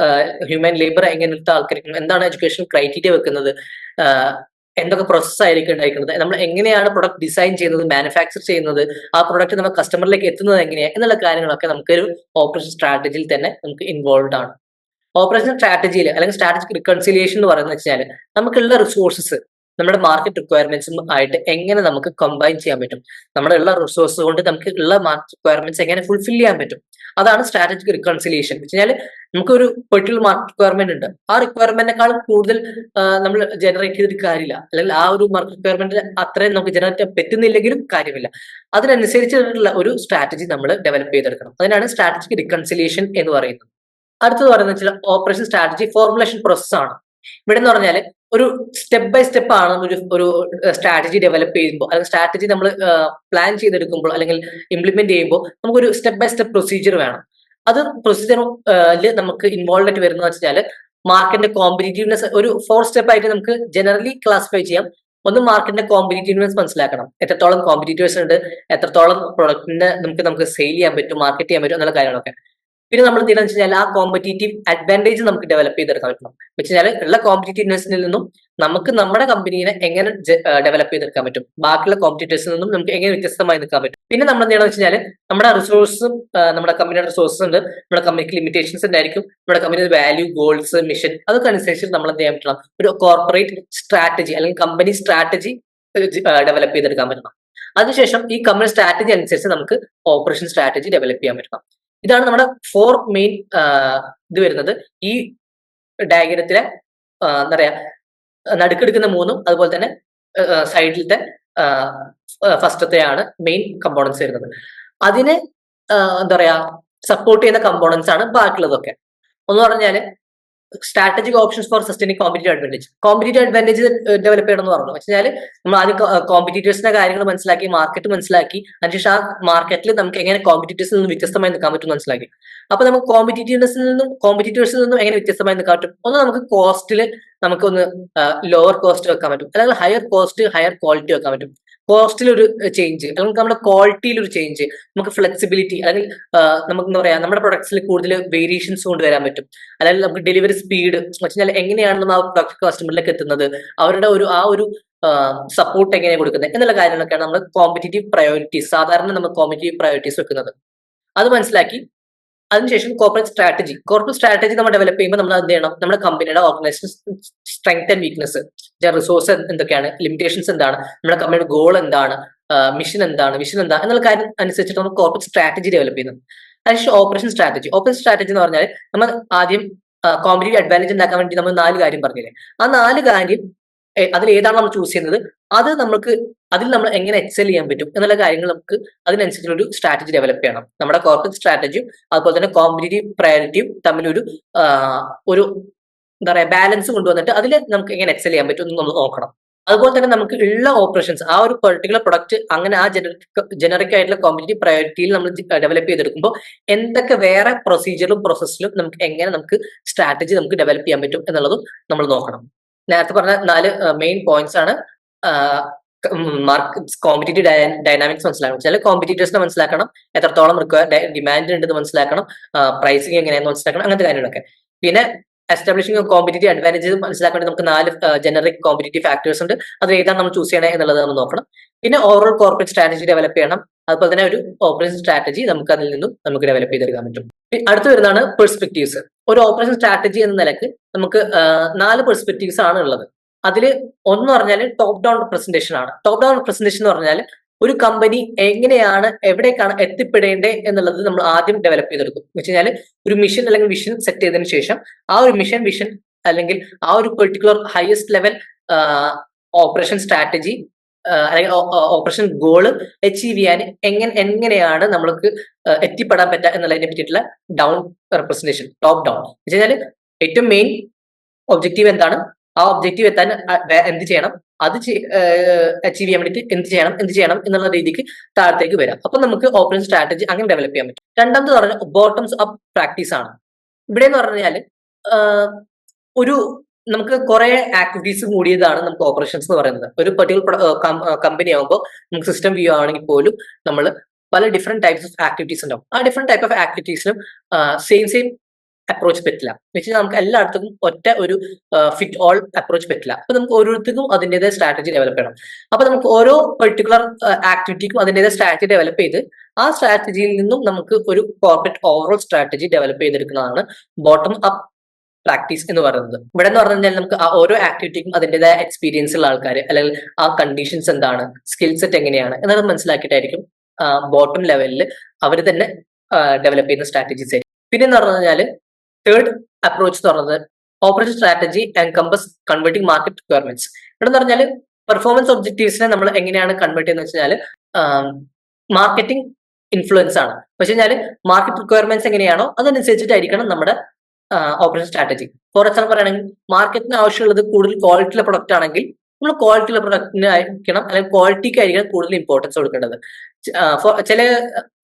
ഹ്യൂമൻ ലേബർ എങ്ങനത്തെ ആൾക്കാരിക്കും എന്താണ് എഡ്യൂക്കേഷൻ ക്രൈറ്റീരിയ വെക്കുന്നത്? എന്തൊക്കെ പ്രോസസ് ആയിരിക്കും ഉണ്ടായിരിക്കുന്നത്? നമ്മൾ എങ്ങനെയാണ് പ്രൊഡക്റ്റ് ഡിസൈൻ ചെയ്യുന്നത് മാനുഫാക്ചർ ചെയ്യുന്നത്? ആ പ്രൊഡക്റ്റ് നമ്മൾ കസ്റ്റമറിലേക്ക് എത്തുന്നത് എങ്ങനെയാണ് എന്നുള്ള കാര്യങ്ങളൊക്കെ നമുക്കൊരു ഓപ്പറേഷൻ സ്ട്രാറ്റജിയിൽ തന്നെ നമുക്ക് ഇൻവോൾവ് ആണ്. ഓപ്പറേഷൻ സ്ട്രാറ്റജിയിൽ അല്ലെങ്കിൽ സ്ട്രാറ്റജിക് റിക്കൺസിലിയേഷൻ എന്ന് പറയുന്നത് വെച്ചാൽ നമുക്കുള്ള റിസോഴ്സസ് നമ്മുടെ മാർക്കറ്റ് റിക്വയർമെന്റ്സും ആയിട്ട് എങ്ങനെ നമുക്ക് കമ്പൈൻ ചെയ്യാൻ പറ്റും? നമ്മുടെ ഉള്ള റിസോഴ്സ് കൊണ്ട് നമുക്ക് ഉള്ള മാർക്കറ്റ് റിക്വയർമെന്റ്സ് എങ്ങനെ ഫുൾഫിൽ ചെയ്യാൻ പറ്റും? അതാണ് സ്ട്രാറ്റജിക് റിക്കൺസിലിയേഷൻ വെച്ചാൽ നമുക്ക് നമുക്കൊരു പെർട്ടിക്കുലർ മാർക്കറ്റ് റിക്വയർമെന്റ് ഉണ്ട്. ആ റിക്വയർമെന്റിനേക്കാൾ കൂടുതൽ നമ്മൾ ജനറേറ്റ് ചെയ്തിട്ട് കാര്യമില്ല. അല്ലെങ്കിൽ ആ ഒരു മാർക്കറ്റ് റിക്വയർമെന്റ് അത്രയും നമുക്ക് ജനറേറ്റ് ചെയ്യാൻ പറ്റുന്നില്ലെങ്കിലും കാര്യമില്ല. അതിനനുസരിച്ചുള്ള ഒരു സ്ട്രാറ്റജി നമ്മൾ ഡെവലപ്പ് ചെയ്തെടുക്കണം. അതിനാണ് സ്ട്രാറ്റജിക് റിക്കൺസിലിയേഷൻ എന്ന് പറയുന്നത്. അടുത്തത് പറയുന്നത് വെച്ചാൽ ഓപ്പറേഷൻ സ്ട്രാറ്റജി ഫോർമുലേഷൻ പ്രോസസ് ആണ്. ഇവിടെ എന്ന് പറഞ്ഞാൽ ഒരു സ്റ്റെപ്പ് ബൈ സ്റ്റെപ്പ് ആണ് ഒരു ഒരു സ്ട്രാറ്റജി ഡെവലപ്പ് ചെയ്യുമ്പോൾ അല്ലെങ്കിൽ സ്ട്രാറ്റജി നമ്മൾ പ്ലാൻ ചെയ്തെടുക്കുമ്പോൾ അല്ലെങ്കിൽ ഇംപ്ലിമെന്റ് ചെയ്യുമ്പോൾ നമുക്കൊരു സ്റ്റെപ്പ് ബൈ സ്റ്റെപ്പ് പ്രൊസീജിയർ വേണം. അത് പ്രൊസീജിയറിൽ നമുക്ക് ഇൻവോൾവ് ആയിട്ട് വരുന്നത് വെച്ചാൽ മാർക്കറ്റിന്റെ കോമ്പറ്റീവ്നെസ് ഒരു ഫോർ സ്റ്റെപ്പ് ആയിട്ട് നമുക്ക് ജനറലി ക്ലാസിഫൈ ചെയ്യാം. ഒന്ന് മാർക്കറ്റിന്റെ കോമ്പറ്റീവ്നെസ് മനസ്സിലാക്കണം. എത്രത്തോളം കോമ്പറ്റീറ്റേഴ്സ് ഉണ്ട് എത്രത്തോളം പ്രൊഡക്റ്റിന്റെ നമുക്ക് നമുക്ക് സെയിൽ ചെയ്യാൻ പറ്റും മാർക്കറ്റ് ചെയ്യാൻ പറ്റും എന്നുള്ള കാര്യങ്ങളൊക്കെ. പിന്നെ നമ്മൾ എന്ത് വെച്ചാൽ ആ കോമ്പറ്റേറ്റീവ് അഡ്വാന്റേജ് നമുക്ക് ഡെവലപ്പ് ചെയ്തെടുക്കാൻ പറ്റണം. വെച്ച് കഴിഞ്ഞാൽ ഉള്ള കോമ്പറ്റേറ്റീവ്നെസ്സിൽ നിന്നും നമുക്ക് നമ്മുടെ കമ്പനീനെ എങ്ങനെ ഡെവലപ്പ് ചെയ്തെടുക്കാൻ പറ്റും. ബാക്കിയുള്ള കോമ്പറ്റേറ്റേഴ്സിൽ നിന്നും നമുക്ക് എങ്ങനെ വ്യത്യസ്തമായി നിൽക്കാൻ പറ്റും. പിന്നെ നമ്മൾ എന്താണെന്ന് വെച്ച് കഴിഞ്ഞാൽ നമ്മുടെ റിസോഴ്സും നമ്മുടെ കമ്പനിയുടെ റിസോഴ്സസ് ഉണ്ട്. നമ്മുടെ കമ്പനിക്ക് ലിമിറ്റേഷൻസ് ഉണ്ടായിരിക്കും. നമ്മുടെ കമ്പനിയുടെ വാല്യൂ ഗോൾസ് മിഷൻ അതൊക്കെ അനുസരിച്ച് നമ്മൾ എന്ത് ചെയ്യാൻ പറ്റണം? ഒരു കോർപ്പറേറ്റ് സ്ട്രാറ്റജി അല്ലെങ്കിൽ കമ്പനി സ്ട്രാറ്റജി ഡെവലപ്പ് ചെയ്തെടുക്കാൻ പറ്റണം. അതിനുശേഷം ഈ കമ്പനി സ്ട്രാറ്റജി അനുസരിച്ച് നമുക്ക് ഓപ്പറേഷൻ സ്ട്രാറ്റജി ഡെവലപ്പ് ചെയ്യാൻ പറ്റണം. ഇതാണ് നമ്മുടെ ഫോർ മെയിൻ ഇത് വരുന്നത്. ഈ ഡയഗ്രത്തിലെ എന്താ പറയാ നടുക്കെടുക്കുന്ന മൂന്നും അതുപോലെ തന്നെ സൈഡിലത്തെ ഫസ്റ്റത്തെയാണ് മെയിൻ കമ്പോണൻസ് വരുന്നത്. അതിനെ എന്താ പറയാ സപ്പോർട്ട് ചെയ്യുന്ന കമ്പോണൻസ് ആണ് ബാക്കിയുള്ളതൊക്കെ. ഒന്ന് പറഞ്ഞാൽ strategic options for sustaining competitive advantage competitive advantage develop ചെയ്യണം എന്ന് പറഞ്ഞു. വെച്ചാൽ നമ്മൾ ആദ്യം കോമ്പറ്റീറ്റേഴ്സിന്റെ കാര്യങ്ങൾ മനസ്സിലാക്കി മാർക്കറ്റ് മനസ്സിലാക്കി അതിനുശേഷം ആ മാർക്കറ്റിൽ നമുക്ക് എങ്ങനെ കോമ്പറ്റീറ്റേഴ്സിൽ നിന്ന് വ്യത്യസ്തമായി നിൽക്കാൻ പറ്റും മനസ്സിലാക്കി. അപ്പൊ നമുക്ക് കോമ്പറ്റീറ്റീവ്നെസ്സിൽ നിന്നും കോമ്പറ്റീറ്റേഴ്സിൽ നിന്നും എങ്ങനെ വ്യത്യസ്തമായി നിൽക്കാൻ പറ്റും? ഒന്ന് നമുക്ക് കോസ്റ്റിൽ നമുക്കൊന്ന് ലോവർ കോസ്റ്റ് വെക്കാൻ പറ്റും. അല്ലെങ്കിൽ ഹയർ കോസ്റ്റ് ഹയർ ക്വാളിറ്റി വെക്കാൻ പറ്റും. കോസ്റ്റിൽ ഒരു ചേഞ്ച് അല്ലെങ്കിൽ നമ്മുടെ ക്വാളിറ്റിയിൽ ഒരു ചേഞ്ച് നമുക്ക് ഫ്ലെക്സിബിലിറ്റി അല്ലെങ്കിൽ നമുക്ക് എന്താ പറയാ നമ്മുടെ പ്രൊഡക്ട്സിൽ കൂടുതൽ വേരിയേഷൻസ് കൊണ്ടുവരാൻ പറ്റും. അല്ലെങ്കിൽ നമുക്ക് ഡെലിവറി സ്പീഡ് വെച്ചാൽ എങ്ങനെയാണ് നമ്മൾ ആ പ്രൊഡക്റ്റ് കസ്റ്റമറിലേക്ക് എത്തുന്നത് അവരുടെ ഒരു ആ ഒരു സപ്പോർട്ട് എങ്ങനെ കൊടുക്കുന്നത് എന്നുള്ള കാര്യങ്ങളൊക്കെയാണ് നമ്മൾ കോമ്പറ്റേറ്റീവ് പ്രയോറിറ്റീസ് സാധാരണ നമ്മൾ കോമ്പറ്റേറ്റീവ് പ്രയോറിറ്റീസ് വെക്കുന്നത്. അത് മനസ്സിലാക്കി അതിനുശേഷം കോർപ്പറേറ്റ് സ്ട്രാറ്റജി കോർപ്പറേറ്റ് സ്ട്രാറ്റജി നമ്മൾ ഡെവലപ്പ് ചെയ്യുമ്പോൾ നമ്മൾ എന്ത് ചെയ്യണം? നമ്മുടെ കമ്പനിയുടെ organisation strength and weakness resource എന്തൊക്കെയാണ്? ലിമിറ്റേഷൻസ് എന്താണ്? നമ്മുടെ കമ്പനിയുടെ ഗോൾ എന്താണ്? മിഷൻ എന്താണ്? മിഷൻ എന്താ എന്നുള്ള കാര്യം അനുസരിച്ചിട്ട് നമ്മൾ കോർപ്പറേറ്റ് സ്ട്രാറ്റജി ഡെവലപ്പ് ചെയ്യുന്നത്. അതിനുശേഷം ഓപ്പറേഷൻ സ്ട്രാറ്റജി ഓപ്പറേഷൻ സ്ട്രാറ്റജി എന്ന് പറഞ്ഞാൽ നമ്മൾ ആദ്യം കോമ്പറ്റീവ് അഡ്വാന്റേജ് ഉണ്ടാക്കാൻ വേണ്ടി നമ്മൾ നാല് കാര്യം പറഞ്ഞില്ലേ? ആ നാല് കാര്യം അതിൽ ഏതാണ് നമ്മൾ ചൂസ് ചെയ്യുന്നത്? അത് നമുക്ക് അതിൽ നമ്മൾ എങ്ങനെ എക്സൽ ചെയ്യാൻ പറ്റും? എന്നുള്ള കാര്യങ്ങൾ നമുക്ക് അതിനനുസരിച്ചുള്ള ഒരു സ്ട്രാറ്റജി ഡെവലപ്പ് ചെയ്യണം. നമ്മുടെ കോർപ്പറേറ്റ് സ്ട്രാറ്റജിയും അതുപോലെ തന്നെ കോമ്പറ്റീവ് പ്രയോറിറ്റിയും തമ്മിലൊരു ഒരു എന്താ പറയുക ബാലൻസ് കൊണ്ടുവന്നിട്ട് അതിൽ നമുക്ക് എങ്ങനെ എക്സൽ ചെയ്യാൻ പറ്റും എന്ന് നമ്മൾ നോക്കണം. അതുപോലെ തന്നെ നമുക്ക് ഉള്ള ഓപ്പറേഷൻസ് ആ ഒരു പെർട്ടിക്കുലർ പ്രൊഡക്റ്റ് അങ്ങനെ ആ ജനറിക് ആയിട്ടുള്ള കോമ്പറ്റീവ് പ്രയോറിറ്റിയിൽ നമ്മൾ ഡെവലപ്പ് ചെയ്തെടുക്കുമ്പോൾ എന്തൊക്കെ വേറെ പ്രൊസീജിയറും പ്രോസസ്സിലും നമുക്ക് എങ്ങനെ നമുക്ക് സ്ട്രാറ്റജി നമുക്ക് ഡെവലപ്പ് ചെയ്യാൻ പറ്റും എന്നുള്ളതും നമ്മൾ നോക്കണം. നേരത്തെ പറഞ്ഞ നാല് മെയിൻ പോയിന്റ്സ് ആണ് കോമ്പറ്റീറ്റീവ് ഡൈനാമിക്സ് മനസ്സിലാക്കണം. ചില കോമ്പറ്റീറ്റേഴ്സിനെ മനസ്സിലാക്കണം എത്രത്തോളം റിക്വയർ ഡിമാൻഡ് ഉണ്ടെന്ന് മനസ്സിലാക്കണം പ്രൈസിങ് എങ്ങനെയാണെന്ന് മനസ്സിലാക്കണം അങ്ങനത്തെ കാര്യങ്ങളൊക്കെ. പിന്നെ എസ്റ്റാബ്ലിഷിംഗ് കോമ്പറ്റേറ്റീവ് അഡ്വാന്റേജ് മനസ്സിലാക്കാൻ വേണ്ടി നമുക്ക് നാല് ജനറിക് കോമ്പറ്റേറ്റീവ് ഫാക്ടേഴ്സ് ഉണ്ട്. അത് ഏതാണ് നമ്മൾ ചൂസ് ചെയ്യണേ എന്നുള്ളത് നമ്മൾ നോക്കണം. പിന്നെ ഓവറോൾ കോർപ്പറേറ്റ് സ്ട്രാറ്റജി ഡെവലപ്പ് ചെയ്യണം. അതുപോലെ തന്നെ ഒരു ഓപ്പറേഷൻ സ്ട്രാറ്റജി നമുക്ക് അതിൽ നിന്നും നമുക്ക് ഡെവലപ്പ് ചെയ്തെടുക്കാൻ പറ്റും. അടുത്ത് വരുന്നതാണ് പെർസ്പെക്റ്റീവ്സ് ഒരു ഓപ്പറേഷൻ സ്ട്രാറ്റജി എന്ന നിലയ്ക്ക് നമുക്ക് നാല് പെർസ്പെക്റ്റീവ്സ് ആണ് ഉള്ളത്. അതിൽ ഒന്ന് പറഞ്ഞാൽ ടോപ്പ് ഡൗൺ പ്രസന്റേഷൻ ആണ്. ടോപ്പ് ഡൗൺ പ്രസന്റേഷൻ എന്ന് പറഞ്ഞാൽ ഒരു കമ്പനി എങ്ങനെയാണ് എവിടേക്കാണ് എത്തിപ്പെടേണ്ടത് എന്നുള്ളത് നമ്മൾ ആദ്യം ഡെവലപ്പ് ചെയ്തെടുക്കും. എന്ന് വെച്ച് കഴിഞ്ഞാൽ ഒരു മിഷൻ അല്ലെങ്കിൽ വിഷൻ സെറ്റ് ചെയ്തതിനു ശേഷം ആ ഒരു മിഷൻ വിഷൻ അല്ലെങ്കിൽ ആ ഒരു particular highest level operation strategy അല്ലെങ്കിൽ ഓപ്പറേഷൻ ഗോൾ അച്ചീവ് ചെയ്യാൻ എങ്ങനെ എങ്ങനെയാണ് നമ്മൾക്ക് എത്തിപ്പെടാൻ പറ്റുക എന്നുള്ളതിനെ പറ്റിയിട്ടുള്ള ഡൗൺ റെപ്രസെന്റേഷൻ ടോപ്പ് ഡൗൺ എന്ന് വെച്ചാൽ ഏറ്റവും മെയിൻ ഒബ്ജക്റ്റീവ് എന്താണ്? ആ ഒബ്ജക്റ്റീവ് എത്താൻ എന്ത് ചെയ്യണം? അത് അച്ചീവ് ചെയ്യാൻ വേണ്ടിയിട്ട് എന്ത് ചെയ്യണം എന്ത് ചെയ്യണം എന്നുള്ള രീതിക്ക് താഴത്തേക്ക് വരാം. അപ്പൊ നമുക്ക് ഓപ്പറേഷൻ സ്ട്രാറ്റജി അങ്ങനെ ഡെവലപ്പ് ചെയ്യാൻ പറ്റും. രണ്ടാമത് പറഞ്ഞാൽ ബോട്ടംസ് അപ്പ് പ്രാക്ടീസ് ആണ്. ഇവിടെ എന്ന് പറഞ്ഞാൽ ഒരു നമുക്ക് കുറെ ആക്ടിവിറ്റീസ് കൂടിയതാണ് നമുക്ക് ഓപ്പറേഷൻസ് എന്ന് പറയുന്നത്. ഒരു പെർട്ടിക്കുലർ കമ്പനി ആകുമ്പോൾ നമുക്ക് സിസ്റ്റം വ്യൂ ആണെങ്കിൽ പോലും നമ്മൾ പല ഡിഫറെന്റ് ടൈപ്സ് ഓഫ് ആക്ടിവിറ്റീസ് ഉണ്ടാവും. ആ ഡിഫറെന്റ് ടൈപ്പ് ഓഫ് ആക്ടിവിറ്റീസിനും സെയിം സെയിം അപ്രോച്ച് പറ്റില്ല. വെച്ചാൽ നമുക്ക് എല്ലായിടത്തും ഒറ്റ ഒരു ഫിറ്റ് ഓൾ അപ്രോച്ച് പറ്റില്ല. അപ്പൊ നമുക്ക് ഓരോരുത്തർക്കും അതിന്റെതായ സ്ട്രാറ്റജി ഡെവലപ്പ് ചെയ്യണം. അപ്പൊ നമുക്ക് ഓരോ പെർട്ടിക്കുലർ ആക്ടിവിറ്റിക്കും അതിന്റെതായ സ്ട്രാറ്റജി ഡെവലപ്പ് ചെയ്ത് ആ സ്ട്രാറ്റജിയിൽ നിന്നും നമുക്ക് ഒരു കോർപ്പറേറ്റ് ഓവറോൾ സ്ട്രാറ്റജി ഡെവലപ്പ് ചെയ്തെടുക്കുന്നതാണ് ബോട്ടം അപ്പ് പ്രാക്ടീസ് എന്ന് പറയുന്നത്. ഇവിടെ എന്ന് പറഞ്ഞു കഴിഞ്ഞാൽ നമുക്ക് ആ ഓരോ ആക്ടിവിറ്റിക്കും അതിന്റെതായ എക്സ്പീരിയൻസ് ഉള്ള ആൾക്കാർ അല്ലെങ്കിൽ ആ കണ്ടീഷൻസ് എന്താണ് സ്കിൽ സെറ്റ് എങ്ങനെയാണ് എന്നത് മനസ്സിലാക്കിയിട്ടായിരിക്കും ബോട്ടം ലെവലിൽ അവർ തന്നെ ഡെവലപ്പ് ചെയ്യുന്ന സ്ട്രാറ്റജീസ് ആയിരിക്കും. പിന്നെ എന്ന് പറഞ്ഞു കഴിഞ്ഞാൽ തേർഡ് അപ്രോച്ച് എന്ന് പറയുന്നത് operation strategy and compass converting market requirements എന്ന് പറഞ്ഞാൽ പെർഫോമൻസ് ഒബ്ജക്റ്റീവ്സിനെ നമ്മൾ എങ്ങനെയാണ് കൺവേർട്ട് ചെയ്യുന്നത് വെച്ചാൽ മാർക്കറ്റിംഗ് ഇൻഫ്ലുവൻസ് ആണ്. പക്ഷെ കഴിഞ്ഞാൽ മാർക്കറ്റ് റിക്വയർമെന്റ്സ് എങ്ങനെയാണോ അതനുസരിച്ചിട്ടായിരിക്കണം നമ്മുടെ ഓപ്പറേഷൻ സ്ട്രാറ്റജി ഫോർ എക്സാമ്പിൾ പറയുകയാണെങ്കിൽ മാർക്കറ്റിന് ആവശ്യമുള്ളത് കൂടുതൽ ക്വാളിറ്റിയുള്ള പ്രൊഡക്റ്റ് ആണെങ്കിൽ നമ്മൾ ക്വാളിറ്റിയുള്ള പ്രൊഡക്റ്റിന് ആയിരിക്കണം അല്ലെങ്കിൽ ക്വാളിറ്റിക്ക് ആയിരിക്കണം കൂടുതൽ ഇമ്പോർട്ടൻസ് കൊടുക്കേണ്ടത്. ചില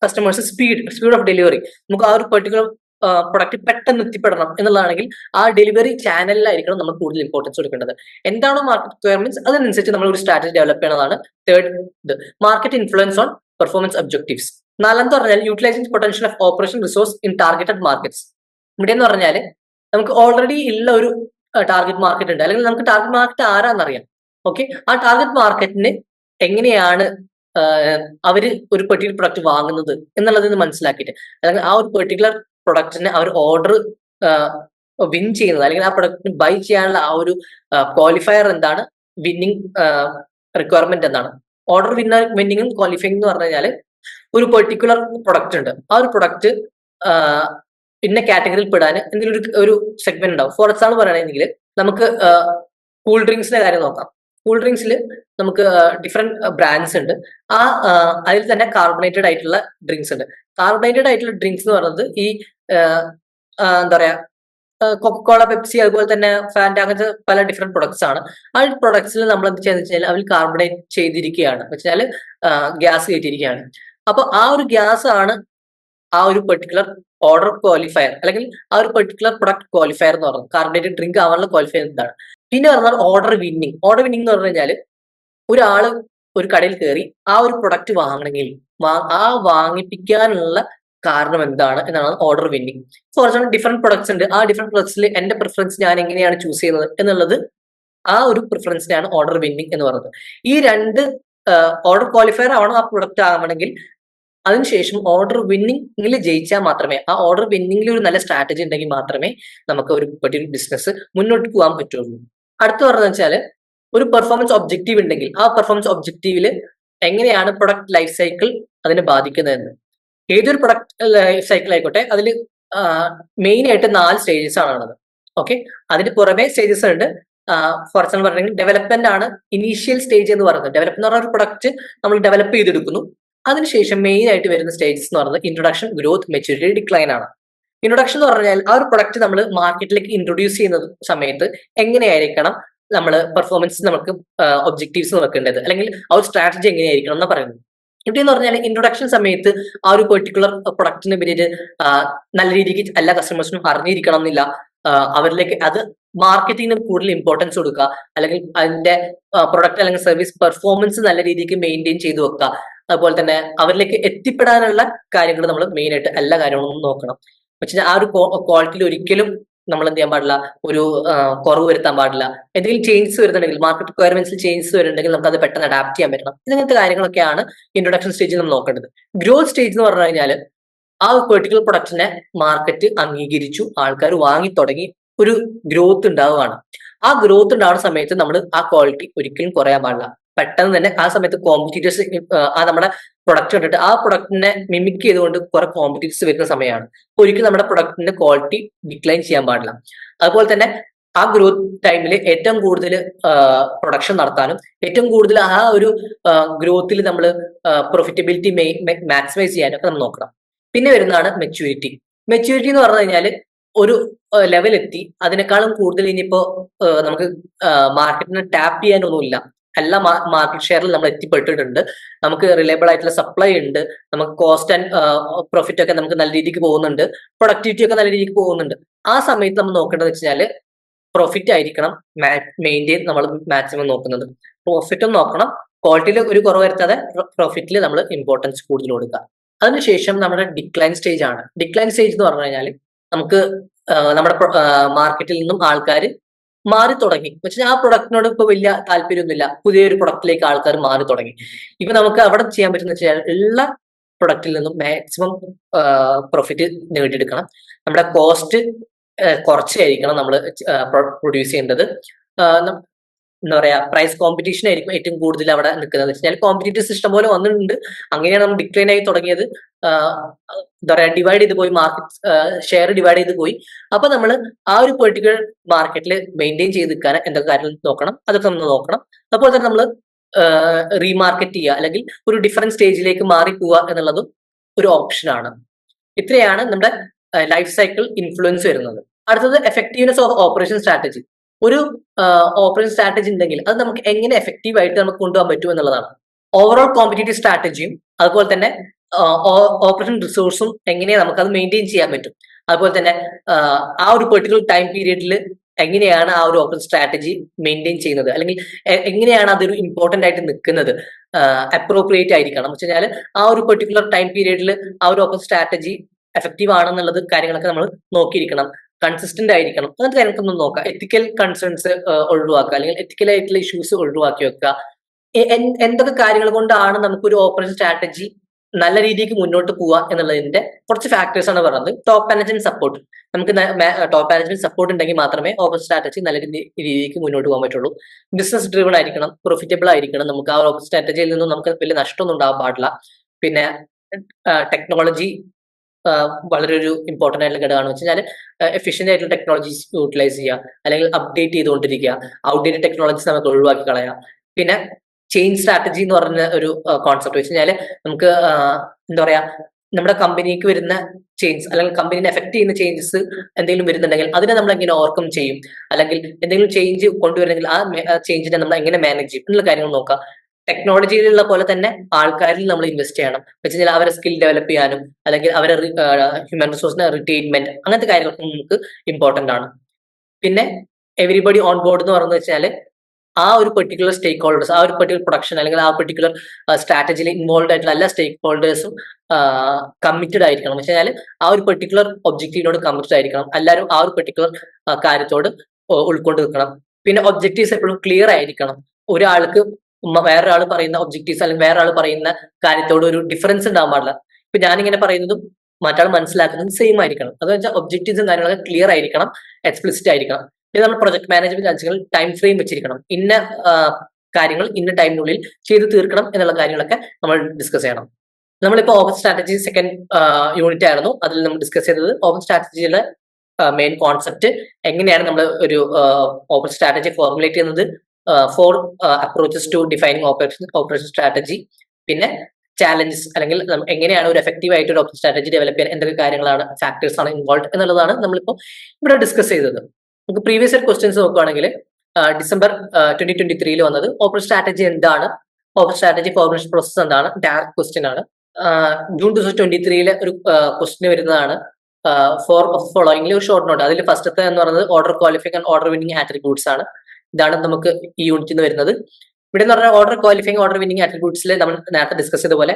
customers speed speed of delivery നമുക്ക് ആ ഒരു പെർട്ടിക്കുലർ പ്രൊഡക്റ്റ് പെട്ടെന്ന് എത്തിപ്പെടണം എന്നുള്ളതാണെങ്കിൽ ആ ഡെലിവറി ചാനലിലായിരിക്കണം നമ്മൾ കൂടുതൽ ഇമ്പോർട്ടൻസ് കൊടുക്കേണ്ടത്. എന്താണോ മാർക്കറ്റ് റിക്വയർമെന്റ്സ് അതിനനുസരിച്ച് നമ്മൾ ഒരു സ്ട്രാറ്റജി ഡെവലപ്പ് ചെയ്യണതാണ്. തേർഡ് ഇത് market influence on performance objectives നാലാമത്തെ പറഞ്ഞാൽ utilising potential of operation resource in targeted markets ഇവിടെ എന്ന് പറഞ്ഞാൽ നമുക്ക് ഓൾറെഡി ഉള്ള ഒരു ടാർഗറ്റ് മാർക്കറ്റ് ഉണ്ട്. അല്ലെങ്കിൽ നമുക്ക് ടാർഗറ്റ് മാർക്കറ്റ് ആരാന്നറിയാം. ഓക്കെ ആ ടാർഗറ്റ് മാർക്കറ്റിന് എങ്ങനെയാണ് അവർ ഒരു പെർട്ടിക്കുലർ പ്രൊഡക്റ്റ് വാങ്ങുന്നത് എന്നുള്ളത് മനസ്സിലാക്കിയിട്ട്. അല്ലെങ്കിൽ ആ ഒരു പെർട്ടിക്കുലർ പ്രൊഡക്റ്റിന് അവർ ഓർഡർ വിൻ ചെയ്യുന്നത്. അല്ലെങ്കിൽ ആ പ്രൊഡക്റ്റിന് ബൈ ചെയ്യാനുള്ള ആ ഒരു ക്വാളിഫയർ എന്താണ്? വിന്നിങ് റിക്വയർമെന്റ് എന്താണ്? ഓർഡർ വിന്ന വിന്നിങ്ങും ക്വാളിഫയിങ് എന്ന് പറഞ്ഞു കഴിഞ്ഞാൽ ഒരു പെർട്ടിക്കുലർ പ്രൊഡക്റ്റ് ഉണ്ട്. ആ ഒരു പ്രൊഡക്റ്റ് ഇന്ന കാറ്റഗറിയിൽ പെടാൻ എന്തെങ്കിലും ഒരു ഒരു സെഗ്മെന്റ് ഉണ്ടാവും. ഫോർ എക്സാമ്പിൾ പറയുകയാണെങ്കിൽ നമുക്ക് കൂൾ ഡ്രിങ്ക്സിന്റെ കാര്യം നോക്കാം. കൂൾ ഡ്രിങ്ക്സിൽ നമുക്ക് ഡിഫറെന്റ് ബ്രാൻഡ്സ് ഉണ്ട്. ആ അതിൽ തന്നെ കാർബണേറ്റഡ് ആയിട്ടുള്ള ഡ്രിങ്ക്സ് ഉണ്ട്. കാർബണേറ്റഡ് ആയിട്ടുള്ള ഡ്രിങ്ക്സ് എന്ന് പറയുന്നത് ഈ എന്താ പറയാ കൊക്കോള പെപ്സി അതുപോലെ തന്നെ ഫാന്റ അങ്ങനത്തെ പല ഡിഫറെന്റ് പ്രൊഡക്ട്സ് ആണ്. ആ പ്രൊഡക്ട്സിൽ നമ്മൾ എന്ത് ചെയ്യുന്നത് വെച്ചാൽ അവർ കാർബണേറ്റ് ചെയ്തിരിക്കുകയാണ്. വെച്ചാൽ ഗ്യാസ് കയറ്റിയിരിക്കുകയാണ്. അപ്പൊ ആ ഒരു ഗ്യാസ് ആണ് ആ ഒരു പെർട്ടിക്കുലർ ഓർഡർ ക്വാളിഫയർ അല്ലെങ്കിൽ ആ ഒരു പെർട്ടിക്കുലർ പ്രൊഡക്റ്റ് ക്വാളിഫയർ എന്ന് പറയുന്നത്. കാർബണേറ്റഡ് ഡ്രിങ്ക് ആവാനുള്ള ക്വാളിഫയർ എന്താണ്? പിന്നെ പറഞ്ഞാൽ ഓർഡർ വിന്നിങ് ഓർഡർ വിന്നിങ് എന്ന് പറഞ്ഞു കഴിഞ്ഞാൽ ഒരാൾ ഒരു കടയിൽ കയറി ആ ഒരു പ്രൊഡക്റ്റ് വാങ്ങണമെങ്കിൽ ആ വാങ്ങിപ്പിക്കാനുള്ള കാരണം എന്താണ് എന്നാണ് order winning so example different products ഉണ്ട്. ആ ഡിഫറെന്റ് പ്രൊഡക്ട്സിൽ എന്റെ പ്രിഫറൻസ് ഞാൻ എങ്ങനെയാണ് ചൂസ് ചെയ്യുന്നത് എന്നുള്ളത് ആ ഒരു പ്രിഫറൻസിനാണ് ഓർഡർ വിന്നിങ് എന്ന് പറയുന്നത്. ഈ രണ്ട് ഓർഡർ ക്വാളിഫയർ ആവണം ആ പ്രൊഡക്റ്റ് ആവണമെങ്കിൽ അതിനുശേഷം ഓർഡർ വിന്നിങ്ങിൽ ജയിച്ചാൽ മാത്രമേ ആ ഓർഡർ വിന്നിങ്ങിൽ ഒരു നല്ല സ്ട്രാറ്റജി ഉണ്ടെങ്കിൽ മാത്രമേ നമുക്ക് ഒരു പെർട്ടിക്കുലർ ബിസിനസ് മുന്നോട്ട് പോകാൻ പറ്റുള്ളൂ. അടുത്ത പറഞ്ഞു വെച്ചാൽ ഒരു പെർഫോമൻസ് ഒബ്ജക്റ്റീവ് ഉണ്ടെങ്കിൽ ആ പെർഫോമൻസ് ഒബ്ജക്റ്റീവിൽ എങ്ങനെയാണ് പ്രൊഡക്റ്റ് ലൈഫ് സൈക്കിൾ അതിനെ ബാധിക്കുന്നതെന്ന്. ഏതൊരു പ്രൊഡക്റ്റ് ലൈഫ് സൈക്കിൾ ആയിക്കോട്ടെ അതിൽ മെയിൻ ആയിട്ട് നാല് സ്റ്റേജസ് ആണ് ഉള്ളത്. ഓക്കെ അതിന് പുറമെ സ്റ്റേജസ് ഉണ്ട്. ഫോർ എക്സാമ്പിൾ പറഞ്ഞെങ്കിൽ ഡെവലപ്മെന്റ് ആണ് ഇനീഷ്യൽ സ്റ്റേജ് എന്ന് പറയുന്നത്. ഡെവലപ്പ് എന്ന് പറഞ്ഞ ഒരു പ്രൊഡക്റ്റ് നമ്മൾ ഡെവലപ്പ് ചെയ്തെടുക്കുന്നു. അതിനുശേഷം മെയിൻ ആയിട്ട് വരുന്ന സ്റ്റേജസ് എന്ന് പറയുന്നത് ഇൻട്രൊഡക്ഷൻ ഗ്രോത്ത് മെച്ചൂരിറ്റി ഡിക്ലൈൻ ആണ്. ഇൻട്രൊഡക്ഷൻ എന്ന് പറഞ്ഞാൽ ആ ഒരു പ്രൊഡക്റ്റ് നമ്മൾ മാർക്കറ്റിലേക്ക് ഇൻട്രൊഡ്യൂസ് ചെയ്യുന്ന സമയത്ത് എങ്ങനെയായിരിക്കണം നമ്മൾ പെർഫോമൻസ് നമുക്ക് ഒബ്ജക്റ്റീവ്സ് നോക്കേണ്ടത്? അല്ലെങ്കിൽ ആ ഒരു സ്ട്രാറ്റജി എങ്ങനെയായിരിക്കണം എന്ന് പറയുന്നത്? ഇവിടെ എന്ന് പറഞ്ഞാൽ ഇൻട്രൊഡക്ഷൻ സമയത്ത് ആ ഒരു പെർട്ടിക്കുലർ പ്രൊഡക്റ്റിനെ പറ്റിയിട്ട് നല്ല രീതിക്ക് എല്ലാ കസ്റ്റമേഴ്സിനും അറിഞ്ഞിരിക്കണം എന്നില്ല. അവരിലേക്ക് അത് മാർക്കറ്റിങ്ങിന് കൂടുതൽ ഇമ്പോർട്ടൻസ് കൊടുക്കുക. അല്ലെങ്കിൽ അതിന്റെ പ്രൊഡക്റ്റ് അല്ലെങ്കിൽ സർവീസ് പെർഫോമൻസ് നല്ല രീതിക്ക് മെയിന്റെയിൻ ചെയ്തു വെക്കുക. അതുപോലെ തന്നെ അവരിലേക്ക് എത്തിപ്പെടാനുള്ള കാര്യങ്ങൾ നമ്മൾ മെയിൻ ആയിട്ട് എല്ലാ കാര്യങ്ങളും നോക്കണം. പക്ഷേ ആ ഒരു ക്വാളിറ്റിയിൽ ഒരിക്കലും നമ്മൾ എന്ത് ചെയ്യാൻ പാടില്ല ഒരു കുറവ് വരുത്താൻ പാടില്ല. എന്തെങ്കിലും ചേഞ്ചസ് വരുന്നുണ്ടെങ്കിൽ മാർക്കറ്റ് റിക്വയർമെന്റ്സിൽ ചേഞ്ചസ് വരുന്നുണ്ടെങ്കിൽ നമുക്ക് അത് പെട്ടെന്ന് അഡാപ്റ്റ് ചെയ്യാൻ പറ്റണം. ഇങ്ങനത്തെ കാര്യങ്ങളൊക്കെയാണ് ഇൻട്രൊഡക്ഷൻ സ്റ്റേജിൽ നമ്മൾ നോക്കേണ്ടത്. ഗ്രോത്ത് സ്റ്റേജ് എന്ന് പറഞ്ഞു കഴിഞ്ഞാൽ ആ പെർട്ടിക്കുലർ പ്രൊഡക്റ്റിനെ മാർക്കറ്റ് അംഗീകരിച്ചു ആൾക്കാർ വാങ്ങി തുടങ്ങി ഒരു ഗ്രോത്ത് ഉണ്ടാവുകയാണ്. ആ ഗ്രോത്ത് ഉണ്ടാവുന്ന സമയത്ത് നമ്മൾ ആ ക്വാളിറ്റി ഒരിക്കലും കുറയാൻ പാടില്ല. പെട്ടെന്ന് തന്നെ ആ സമയത്ത് കോമ്പറ്റീറ്റേഴ്സ് ആ നമ്മുടെ പ്രൊഡക്റ്റ് കണ്ടിട്ട് ആ പ്രൊഡക്റ്റിനെ മിമിക് ചെയ്തുകൊണ്ട് കുറെ കോമ്പറ്റീറ്റേഴ്സ് വരുന്ന സമയമാണ് ഒരിക്കലും നമ്മുടെ പ്രൊഡക്റ്റിന്റെ ക്വാളിറ്റി ഡിക്ലൈൻ ചെയ്യാൻ പാടില്ല. അതുപോലെ തന്നെ ആ ഗ്രോത്ത് ടൈമിൽ ഏറ്റവും കൂടുതൽ പ്രൊഡക്ഷൻ നടത്താനും ഏറ്റവും കൂടുതൽ ആ ഒരു ഗ്രോത്തിൽ നമ്മൾ പ്രോഫിറ്റബിലിറ്റി മാക്സിമൈസ് ചെയ്യാനും ഒക്കെ നമ്മൾ നോക്കണം. പിന്നെ വരുന്നതാണ് മെച്യൂരിറ്റി മെച്യൂരിറ്റി എന്ന് പറഞ്ഞു കഴിഞ്ഞാൽ ഒരു ലെവലെത്തി അതിനേക്കാളും കൂടുതൽ ഇനിയിപ്പോ നമുക്ക് മാർക്കറ്റിനെ ടാപ്പ് ചെയ്യാനൊന്നുമില്ല. എല്ലാ മാർക്കറ്റ് ഷെയറിൽ നമ്മൾ എത്തിപ്പെട്ടിട്ടുണ്ട്. നമുക്ക് റിലയബിൾ ആയിട്ടുള്ള സപ്ലൈ ഉണ്ട്. നമുക്ക് കോസ്റ്റ് ആൻഡ് പ്രോഫിറ്റ് ഒക്കെ നമുക്ക് നല്ല രീതിക്ക് പോകുന്നുണ്ട്. പ്രൊഡക്ടിവിറ്റി ഒക്കെ നല്ല രീതിക്ക് പോകുന്നുണ്ട്. ആ സമയത്ത് നമ്മൾ നോക്കേണ്ടത് വെച്ചാൽ പ്രോഫിറ്റ് ആയിരിക്കണം. മെയിന്റെയിൻ നമ്മൾ മാക്സിമം നോക്കുന്നത്. പ്രോഫിറ്റും നോക്കണം. ക്വാളിറ്റിയിൽ ഒരു കുറവ് വരുത്താതെ പ്രോഫിറ്റിൽ നമ്മൾ ഇമ്പോർട്ടൻസ് കൂടുതൽ കൊടുക്കുക. അതിനുശേഷം നമ്മുടെ ഡിക്ലൈൻ സ്റ്റേജ് ആണ്. ഡിക്ലൈൻ സ്റ്റേജ് എന്ന് പറഞ്ഞു കഴിഞ്ഞാൽ നമുക്ക് നമ്മുടെ മാർക്കറ്റിൽ നിന്നും ആൾക്കാർ മാറി തുടങ്ങി. പക്ഷെ ആ പ്രൊഡക്റ്റിനോട് ഇപ്പൊ വലിയ താല്പര്യമൊന്നുമില്ല. പുതിയൊരു പ്രൊഡക്റ്റിലേക്ക് ആൾക്കാർ മാറി തുടങ്ങി. ഇപ്പൊ നമുക്ക് അവിടെ ചെയ്യാൻ പറ്റുന്ന വെച്ചാൽ എല്ലാ പ്രൊഡക്റ്റിൽ നിന്നും മാക്സിമം പ്രോഫിറ്റ് നേടിയെടുക്കണം. നമ്മുടെ കോസ്റ്റ് കുറച്ചായിരിക്കണം നമ്മൾ പ്രൊഡ്യൂസ് ചെയ്യേണ്ടത്. എന്താ പറയാ പ്രൈസ് കോമ്പറ്റീഷൻ ആയിരിക്കും ഏറ്റവും കൂടുതൽ അവിടെ നിൽക്കുന്നത്. വെച്ചാൽ കോമ്പറ്റീറ്റീവ് സിസ്റ്റം പോലെ വന്നിട്ടുണ്ട്. അങ്ങനെയാണ് നമ്മൾ ഡിക്ലൈൻ ആയി തുടങ്ങിയത്. എന്താ പറയാ ഡിവൈഡ് ചെയ്ത് പോയി മാർക്കറ്റ് ഷെയർ ഡിവൈഡ് ചെയ്ത് പോയി. അപ്പൊ നമ്മൾ ആ ഒരു പെർട്ടിക്കുലർ മാർക്കറ്റിൽ മെയിന്റെയിൻ ചെയ്ത് നിൽക്കാൻ എന്തൊക്കെ കാര്യങ്ങൾ നോക്കണം അതൊക്കെ നമ്മൾ നോക്കണം. അതുപോലെ തന്നെ നമ്മൾ റീമാർക്കറ്റ് ചെയ്യുക അല്ലെങ്കിൽ ഒരു ഡിഫറെന്റ് സ്റ്റേജിലേക്ക് മാറി പോവുക എന്നുള്ളതും ഒരു ഓപ്ഷനാണ് ഇത്രയാണ് നമ്മുടെ ലൈഫ് സൈക്കിൾ ഇൻഫ്ലുവൻസ് വരുന്നത്. അടുത്തത് എഫക്റ്റീവ്നെസ് ഓഫ് ഓപ്പറേഷൻ സ്ട്രാറ്റജി ഒരു ഓപ്പറേഷൻ സ്ട്രാറ്റജി ഉണ്ടെങ്കിൽ അത് നമുക്ക് എങ്ങനെ എഫക്റ്റീവ് ആയിട്ട് നമുക്ക് കൊണ്ടുപോകാൻ പറ്റും എന്നുള്ളതാണ്. ഓവറോൾ കോമ്പറ്റേറ്റീവ് സ്ട്രാറ്റജിയും അതുപോലെ തന്നെ ഓപ്പറേഷൻ റിസോഴ്സും എങ്ങനെയാ നമുക്ക് അത് മെയിന്റെയിൻ ചെയ്യാൻ പറ്റും. അതുപോലെ തന്നെ ആ ഒരു പെർട്ടിക്കുലർ ടൈം പീരീഡിൽ എങ്ങനെയാണ് ആ ഒരു ഓപ്പൺ സ്ട്രാറ്റജി മെയിന്റെയിൻ ചെയ്യുന്നത്? അല്ലെങ്കിൽ എങ്ങനെയാണ് അതൊരു ഇമ്പോർട്ടന്റ് ആയിട്ട് നിൽക്കുന്നത്? അപ്രോപ്രിയേറ്റ് ആയിരിക്കണം. എന്ന് വെച്ചാൽ ആ ഒരു പെർട്ടിക്കുലർ ടൈം പീരീഡിൽ ആ ഒരു ഓപ്പൺ സ്ട്രാറ്റജി എഫക്റ്റീവ് ആണെന്നുള്ളത് കാര്യങ്ങളൊക്കെ നമ്മൾ നോക്കിയിരിക്കണം. കൺസിസ്റ്റന്റ് ആയിരിക്കണം. അങ്ങനത്തെ കാര്യങ്ങളൊക്കെ ഒന്ന് നോക്കാം. എത്തിക്കൽ കൺസേൺസ് ഒഴിവാക്കുക. അല്ലെങ്കിൽ എത്തിക്കൽ ആയിട്ടുള്ള ഇഷ്യൂസ് ഒഴിവാക്കി വെക്കുക. എന്തൊക്കെ കാര്യങ്ങൾ കൊണ്ടാണ് നമുക്കൊരു ഓപ്പറേഷൻ സ്ട്രാറ്റജി നല്ല രീതിക്ക് മുന്നോട്ട് പോവുക എന്നുള്ളതിന്റെ കുറച്ച് ഫാക്ടേഴ്സ് ആണ് പറയുന്നത് ടോപ്പ് മാനേജ്മെന്റ് സപ്പോർട്ട് നമുക്ക് ടോപ്പ് മാനേജ്മെന്റ് സപ്പോർട്ട് ഉണ്ടെങ്കിൽ മാത്രമേ ഓപ്പൺ സ്ട്രാറ്റജി നല്ല രീതിക്ക് മുന്നോട്ട് പോകാൻ പറ്റുള്ളൂ. ബിസിനസ് ഡ്രിവൺ ആയിരിക്കണം പ്രോഫിറ്റബിൾ ആയിരിക്കണം. നമുക്ക് ആ ഓപ്പൺ സ്ട്രാറ്റജിയിൽ നിന്നും നമുക്ക് വലിയ നഷ്ടമൊന്നും ഉണ്ടാവാൻ പാടില്ല. പിന്നെ ടെക്നോളജി വളരെ ഒരു ഇമ്പോർട്ടന്റ് ആയിട്ടുള്ള ഘടകമാണ്. കഴിഞ്ഞാൽ എഫിഷ്യന്റ് ആയിട്ടുള്ള ടെക്നോളജീസ് യൂട്ടിലൈസ് ചെയ്യുക. അല്ലെങ്കിൽ അപ്ഡേറ്റ് ചെയ്തുകൊണ്ടിരിക്കുക. ഔട്ട്ഡേറ്റഡ് ടെക്നോളജീസ് നമുക്ക് ഒഴിവാക്കി കളയുക പിന്നെ ചേഞ്ച് സ്ട്രാറ്റജി എന്ന് പറഞ്ഞ ഒരു കോൺസെപ്റ്റ് വെച്ച് കഴിഞ്ഞാൽ നമുക്ക് എന്താ പറയാ നമ്മുടെ കമ്പനിക്ക് വരുന്ന ചേഞ്ച് അല്ലെങ്കിൽ കമ്പനിനെ എഫക്ട് ചെയ്യുന്ന ചേഞ്ചസ് എന്തെങ്കിലും വരുന്നുണ്ടെങ്കിൽ അതിനെ നമ്മൾ എങ്ങനെ ഓവർകം ചെയ്യും? അല്ലെങ്കിൽ എന്തെങ്കിലും ചേഞ്ച് കൊണ്ടുവരുന്നെങ്കിൽ ആ ചേഞ്ചിനെ നമ്മൾ എങ്ങനെ മാനേജ് ചെയ്യും? എന്നുള്ള കാര്യങ്ങൾ നോക്കാം. ടെക്നോളജിയിലുള്ള പോലെ തന്നെ ആൾക്കാരിൽ നമ്മൾ ഇൻവെസ്റ്റ് ചെയ്യണം. വെച്ചാൽ അവരെ സ്കിൽ ഡെവലപ്പ് ചെയ്യാനും അല്ലെങ്കിൽ അവരെ ഹ്യൂമൻ റിസോഴ്സിന് റിട്ടൈൻമെന്റ് അങ്ങനത്തെ കാര്യങ്ങൾ നമുക്ക് ഇമ്പോർട്ടന്റ് ആണ്. പിന്നെ എവരിബഡി ഓൺ ബോർഡ് എന്ന് പറഞ്ഞു വെച്ചാൽ ആ ഒരു പെർട്ടിക്കുലർ സ്റ്റേക്ക് ഹോൾഡേഴ്സ് ആ ഒരു പെർട്ടിക്കുലർ പ്രൊഡക്ഷൻ അല്ലെങ്കിൽ ആ പെർട്ടിക്കുലർ സ്ട്രാറ്റജിയിൽ ഇൻവോൾവ് ആയിട്ടുള്ള എല്ലാ സ്റ്റേക്ക് ഹോൾഡേഴ്സും കമ്മിറ്റഡ് ആയിരിക്കണം. വെച്ചാൽ ആ ഒരു പെർട്ടിക്കുലർ ഒബ്ജക്റ്റീവിനോട് കമ്മിറ്റഡ് ആയിരിക്കണം. എല്ലാവരും ആ ഒരു പെർട്ടിക്കുലർ കാര്യത്തോട് ഉൾക്കൊണ്ട് നിൽക്കണം. പിന്നെ ഒബ്ജക്റ്റീവ്സ് എപ്പോഴും ക്ലിയർ ആയിരിക്കണം. ഒരാൾക്ക് വേറൊരാൾ പറയുന്ന ഒബ്ജക്റ്റീവ്സ് അല്ലെങ്കിൽ വേറൊരാൾ പറയുന്ന കാര്യത്തോട് ഒരു ഡിഫറൻസ് ഉണ്ടാകാൻ പാടില്ല. ഇപ്പൊ ഞാനിങ്ങനെ പറയുന്നതും മറ്റാൾ മനസ്സിലാക്കുന്നതും സെയിം ആയിരിക്കണം. അത് വെച്ചാൽ ഒബ്ജക്റ്റീവ്സും കാര്യങ്ങളൊക്കെ ക്ലിയർ ആയിരിക്കണം എക്സ്പ്ലിസിറ്റ് ആയിരിക്കണം. പിന്നെ നമ്മൾ പ്രൊജക്ട് മാനേജ്മെന്റ് അഞ്ചുകൾ ടൈം ഫ്രെയിം വെച്ചിരിക്കണം. ഇന്ന കാര്യങ്ങൾ ഇന്ന ടൈമിനുള്ളിൽ ചെയ്ത് തീർക്കണം എന്നുള്ള കാര്യങ്ങളൊക്കെ നമ്മൾ ഡിസ്കസ് ചെയ്യണം. നമ്മളിപ്പോൾ ഓപ്പൺ സ്ട്രാറ്റജി സെക്കൻഡ് യൂണിറ്റ് ആയിരുന്നു. അതിൽ നമ്മൾ ഡിസ്കസ് ചെയ്തത് ഓപ്പൺ സ്ട്രാറ്റജിയുടെ മെയിൻ കോൺസെപ്റ്റ് എങ്ങനെയാണ് നമ്മൾ ഒരു ഓപ്പൺ സ്ട്രാറ്റജി ഫോർമുലേറ്റ് ചെയ്യുന്നത് four approaches to defining operation operation strategy പിന്നെ ചാലഞ്ചസ് അല്ലെങ്കിൽ എങ്ങനെയാണ് ഒരു എഫക്റ്റീവ് ആയിട്ട് ഒരു ഓപ്പൺ സ്ട്രാറ്റജി ഡെവലപ്പ് ചെയ്യാൻ എന്തൊക്കെ കാര്യങ്ങളാണ് ഫാക്ടേഴ്സ് ആണ് ഇൻവോൾവ് എന്നുള്ളതാണ് നമ്മളിപ്പോൾ ഇവിടെ ഡിസ്കസ് ചെയ്തത്. നമുക്ക് പ്രീവിയസ് ഇയർ ക്വസ്റ്റ്യൻസ് നോക്കുകയാണെങ്കിൽ ഡിസംബർ ട്വന്റി ട്വന്റി ത്രീയിൽ വന്നത് ഓപ്പൺ സ്ട്രാറ്റജി എന്താണ്? ഓപ്പൺ സ്ട്രാറ്റജി ഫോർമേഷൻ പ്രോസസ് എന്താണ്? ഡയറക്ട് ക്വസ്റ്റ്യൻ ആണ്. ജൂൺ ടു തൗസൻഡ് ട്വന്റി ത്രീയിലെ ഒരു ക്വസ്റ്റ്യൻ വരുന്നതാണ്. ഫോർ ഓഫ് ഫോളോയിങ്ങിൽ ഒരു ഷോർട്ട് നോട്ട് അതിൽ ഫസ്റ്റത്തെ എന്ന് പറയുന്നത് order qualify and order winning attributes ആണ്. ഇതാണ് നമുക്ക് ഈ യൂണിറ്റിൽ നിന്ന് വരുന്നത്. ഇവിടെ എന്ന് പറഞ്ഞാൽ ഓർഡർ ക്വാളിഫൈങ് ഓർഡർ വിന്നിംഗ് ആട്രിബ്യൂട്ട്സിൽ നമ്മൾ നേരത്തെ ഡിസ്കസ് ചെയ്ത പോലെ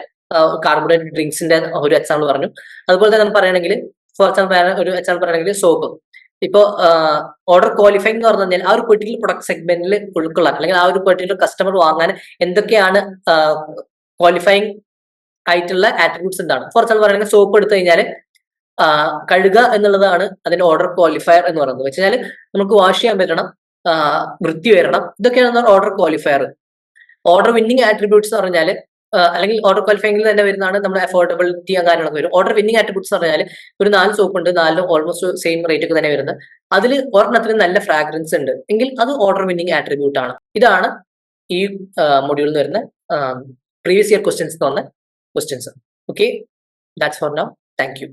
കാർബോണേറ്റഡ് ഡ്രിങ്ക്സിന്റെ ഒരു എക്സാമ്പിൾ പറഞ്ഞു. അതുപോലെ തന്നെ നമ്മൾ പറയുകയാണെങ്കിൽ ഫോർ എക്സാമ്പിൾ ഒരു എക്സാമ്പിൾ പറയുകയാണെങ്കിൽ സോപ്പ് ഇപ്പോ ഓർഡർ ക്വാളിഫൈ എന്ന് പറഞ്ഞു കഴിഞ്ഞാൽ ആ ഒരു പെർട്ടിക്കുലർ പ്രൊഡക്ട് സെഗ്മെന്റിൽ ഉൾക്കൊള്ളാൻ അല്ലെങ്കിൽ ആ ഒരു പെർട്ടിക്കുലർ കസ്റ്റമർ വാങ്ങാൻ എന്തൊക്കെയാണ് ക്വാളിഫൈങ് ആയിട്ടുള്ള ആറ്റിറ്റ്യൂഡ്സ് എന്താണ്? ഫോർ എക്സാമ്പിൾ പറയുകയാണെങ്കിൽ സോപ്പ് എടുത്തു കഴിഞ്ഞാൽ കഴുക എന്നുള്ളതാണ് അതിന്റെ ഓർഡർ ക്വാളിഫയർ എന്ന് പറയുന്നത്. വെച്ചാൽ നമുക്ക് വാഷ് ചെയ്യാൻ പറ്റണം വൃത്തി വരണം ഇതൊക്കെയാണ് order qualifier order winning attributes എന്ന് പറഞ്ഞാൽ അല്ലെങ്കിൽ ഓർഡർ ക്വാളിഫൈങ്ങിൽ തന്നെ വരുന്നതാണ് നമ്മുടെ അഫോർഡബിലിറ്റി കാര്യങ്ങളൊക്കെ വരും. ഓർഡർ വിന്നിങ് ആട്രിബ്യൂട്ട്സ് എന്ന് പറഞ്ഞാൽ ഒരു നാല് സോപ്പ് ഉണ്ട് നാലിനും ഓൾമോസ്റ്റ് സെയിം റേറ്റ് ഒക്കെ തന്നെ വരുന്നത്. അതിൽ ഒരെണ്ണത്തിന് നല്ല ഫ്രാഗ്രൻസ് ഉണ്ട്. എങ്കിൽ അത് ഓർഡർ വിന്നിങ് ആട്രിബ്യൂട്ട് ആണ്. ഇതാണ് ഈ മൊഡ്യൂളിൽ നിന്ന് വരുന്ന പ്രീവിയസ് ഇയർ ക്വസ്റ്റ്യൻസ് എന്ന് പറഞ്ഞ questions okay that's for now thank you